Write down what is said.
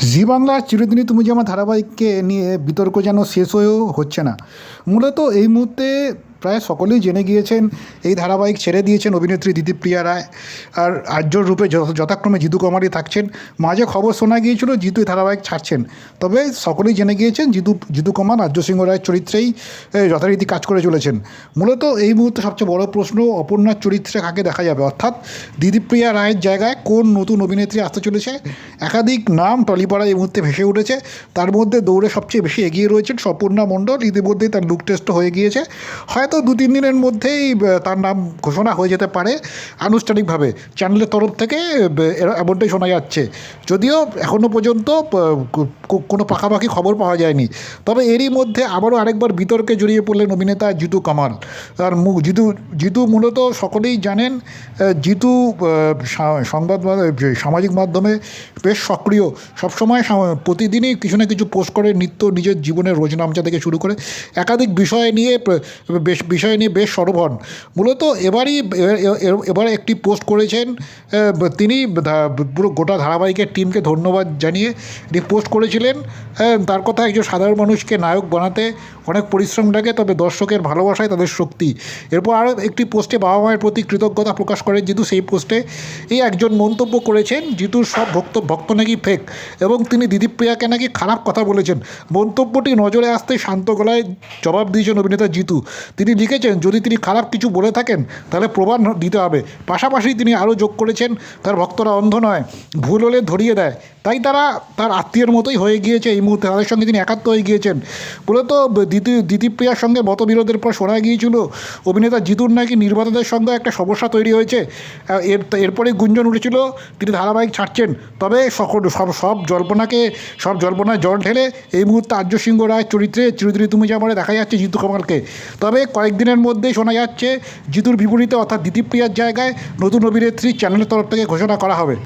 জি বাংলা চিরদিনই তুমি যে আমার ধারাবাহিককে নিয়ে বিতর্ক যেন শেষ হয়েও হচ্ছে না। মূলত এই মুহূর্তে প্রায় সকলেই জেনে গিয়েছেন, এই ধারাবাহিক ছেড়ে দিয়েছেন অভিনেত্রী দিদিপ্রিয়া রায়। আর আর্যর রূপে যথাক্রমে জিতু কুমারী থাকছেন। মাঝে খবর শোনা গিয়েছিল, জিতু এই ধারাবাহিক ছাড়ছেন। তবে সকলেই জেনে গিয়েছেন, জিতু জিতু কুমার, আর্য সিংহ রায়ের চরিত্রেই যথারীতি কাজ করে চলেছেন। মূলত এই মুহূর্তে সবচেয়ে বড় প্রশ্ন অপর্ণার চরিত্রে কাকে দেখা যাবে? অর্থাৎ দিদিপ্রিয়া রায়ের জায়গায় কোন নতুন অভিনেত্রী আসতে চলেছে? একাধিক নাম টলিপাড়ায় এই মুহূর্তে ভেসে উঠেছে। তার মধ্যে দৌড়ে সবচেয়ে বেশি এগিয়ে রয়েছেন স্বপূর্ণা মণ্ডল। ইতিমধ্যেই তার লুক টেস্ট হয়ে গিয়েছে। হয়তো দু, তিন দিনের মধ্যেই তার নাম ঘোষণা হয়ে যেতে পারে আনুষ্ঠানিকভাবে। চ্যানেলের তরফ থেকে এমনটাই শোনা যাচ্ছে। যদিও এখনও পর্যন্ত কোনো পাকাপাকি খবর পাওয়া যায়নি। তবে এরই মধ্যে আবারও আরেকবার বিতর্কে জড়িয়ে পড়লেন অভিনেতা জিতু কামাল। আর জিতু জিতু মূলত সকলেই জানেন জিতু সংবাদ সামাজিক মাধ্যমে বেশ সক্রিয়। সবসময় প্রতিদিনই কিছু না কিছু পোস্ট করে নিত্য নিজের জীবনের রোজনামচা থেকে শুরু করে একাধিক বিষয় নিয়ে বেশ বিষয় নিয়ে বেশ সরব হন। মূলত এবারই এ- এ- একটি পোস্ট করেছেন তিনি পুরো গোটা ধারাবাহিকের টিমকে ধন্যবাদ জানিয়ে এটি পোস্ট করেছিলেন। তার কথা একজন সাধারণ মানুষকে নায়ক বানাতে অনেক পরিশ্রম লাগে, তবে দর্শকের ভালোবাসায় তাদের শক্তি। এরপর আরও একটি পোস্টে বাবা মায়ের প্রতি কৃতজ্ঞতা প্রকাশ করেন জিতু। সেই পোস্টে এই একজন মন্তব্য করেছেন, জিতুর সব ভক্ত ভক্ত নাকি ফেক এবং তিনি, দিদিপ্রিয়াকে নাকি খারাপ কথা বলেছেন। মন্তব্যটি নজরে আসতে শান্ত গলায় জবাব দিয়েছেন অভিনেতা জিতু। তিনি লিখেছেন, যদি তিনি খারাপ কিছু বলে থাকেন, তাহলে প্রমাণ দিতে হবে। পাশাপাশি তিনি আরও যোগ করেছেন, তার ভক্তরা অন্ধ নয়, ভুল হলে ধরিয়ে দেয়। তাই তারা তার আত্মীয়ের মতোই হয়ে গিয়েছে এই মুহূর্তে। তাদের সঙ্গে তিনি একাত্ম হয়ে গিয়েছেন। মূলত দিদি দিদিপ্রিয়ার সঙ্গে মতবিরোধের পর শোনা গিয়েছিল, অভিনেতা জিতুর নাকি নির্মাতাদের সঙ্গে একটা সমস্যা তৈরি হয়েছে। এর, এরপরে গুঞ্জন উঠেছিল, তিনি ধারাবাহিক ছাড়ছেন। তবে সকল, সব সব জল্পনাকে, সব জল্পনায় জল ঢেলে এই মুহূর্তে আর্য সিংহ রায় চরিত্রে চিরদিনই তুমি যাবারে দেখা যাচ্ছে জিতু কামালকে। তবে কয়েকদিনের মধ্যেই শোনা যাচ্ছে জিতুর বিপরীতে অর্থাৎ দিদিপ্রিয়ার জায়গায় নতুন অভিনেত্রী চ্যানেলের তরফ থেকে ঘোষণা করা হবে।